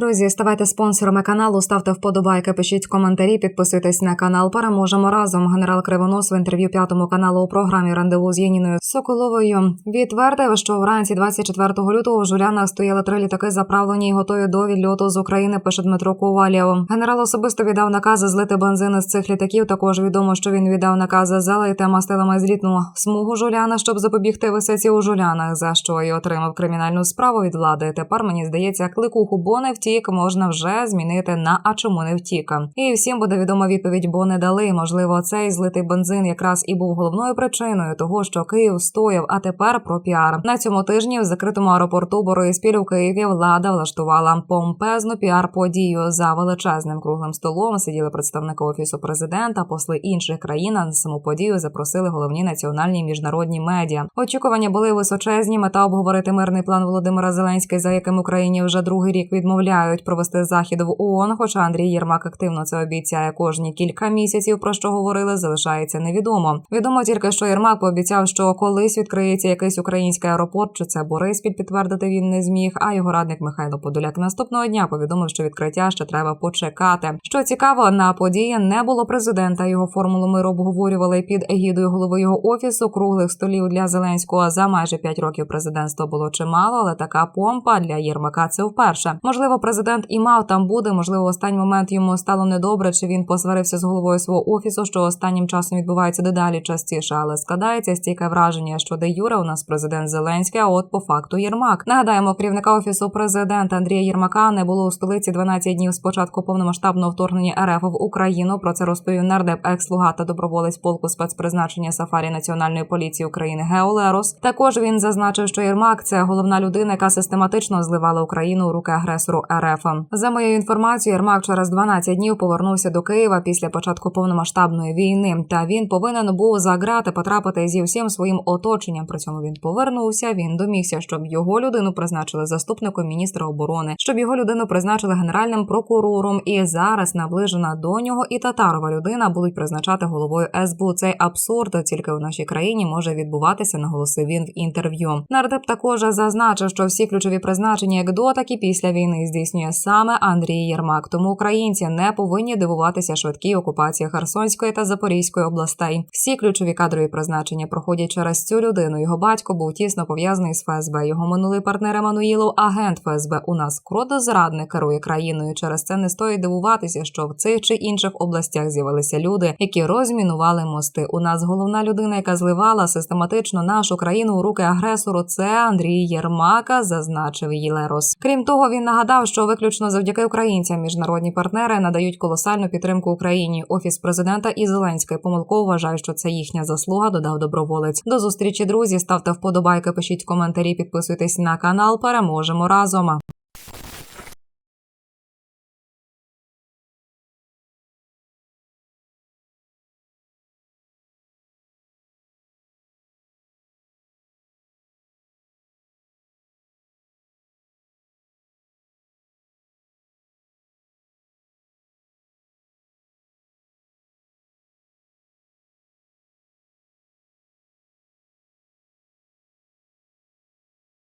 Друзі, ставайте спонсорами каналу, ставте вподобайки, пишіть коментарі, підписуйтесь на канал. Переможемо разом. Генерал Кривонос в інтерв'ю п'ятому каналу у програмі Рандеву з Яніною Соколовою відтвердив, що вранці 24 лютого в Жулянах стояли три літаки, заправлені і готові до відльоту з України. Пише Дмитро Ковалєв. Генерал особисто віддав накази злити бензин з цих літаків. Також відомо, що він віддав накази залити мастилами злітну смугу Жуляна, щоб запобігти висоці у Жулянах, за що й отримав кримінальну справу від влади. Тепер мені здається, кликуху бо не втік можна вже змінити на а чому не втік. І всім буде відома відповідь, бо не дали. Можливо, цей злитий бензин якраз і був головною причиною того, що Київ стояв. А тепер про піар на цьому тижні в закритому аеропорту Бориспіль у Києві влада влаштувала помпезну піар-подію за величезним круглим столом. Сиділи представники офісу президента, посли інших країн. а На саму подію запросили головні національні і міжнародні медіа. Очікування були височезні. Мета обговорити мирний план Володимира Зеленський, за яким Україні вже другий рік відмовляють провести захід в ООН, Хоча Андрій Єрмак активно це обіцяє кожні кілька місяців. Про що говорили, залишається невідомо. Відомо тільки, що Єрмак пообіцяв, що колись відкриється якийсь український аеропорт, чи це Бориспіль підтвердити він не зміг. А його радник Михайло Подоляк наступного дня повідомив, що відкриття ще треба почекати. Що цікаво, на події не було президента. Його формулу миру обговорювали під егідою голови його офісу. Круглих столів для Зеленського за майже п'ять років президентства було чимало, але така помпа для Єрмака це вперше. Можливо, президент і мав там буде. Можливо, в останній момент йому стало недобре, чи він посварився з головою свого офісу, що останнім часом відбувається дедалі частіше, але складається стійке враження, що де Юра у нас президент Зеленський, а от по факту Єрмак. Нагадаємо, керівника офісу президента Андрія Єрмака не було у столиці 12 днів з початку повномасштабного вторгнення РФ в Україну. Про це розповів нардеп екс-слуга та доброволець полку спецпризначення Сафарі Національної поліції України Гео Лерос. Також він зазначив, що Єрмак це головна людина, яка систематично зливала Україну у руки агресору РФ. За моєю інформацією, Єрмак через 12 днів повернувся до Києва після початку повномасштабної війни. Та він повинен був за грати потрапити зі всім своїм оточенням. При цьому він повернувся. Він домігся, щоб його людину призначили заступником міністра оборони, щоб його людину призначили генеральним прокурором. І зараз наближена до нього і татарова людина будуть призначати головою СБУ. Цей абсурд тільки в нашій країні може відбуватися. Наголосив він в інтерв'ю. Нардеп також зазначив, що всі ключові призначення, як до, так і після війни, здійснює саме Андрій Єрмак. Тому українці не повинні дивуватися швидкій окупації Херсонської та Запорізької областей. Всі ключові кадрові призначення проходять через цю людину. Його батько був тісно пов'язаний з ФСБ. Його минулий партнер Еммануїлов, агент ФСБ. У нас кротозрадник керує країною. Через це не стоїть дивуватися, що в цих чи інших областях з'явилися люди, які розмінували мости. У нас головна людина, яка зливала систематично нашу країну у руки агресору. Це Андрій Єрмака, зазначив Єлерос. Крім того, він нагадав, що виключно завдяки українцям міжнародні партнери надають колосальну підтримку Україні. Офіс президента і Зеленський помилково вважає, що це їхня заслуга. Додав доброволець. До зустрічі, друзі. Ставте вподобайки, пишіть коментарі, підписуйтесь на канал. Переможемо разом.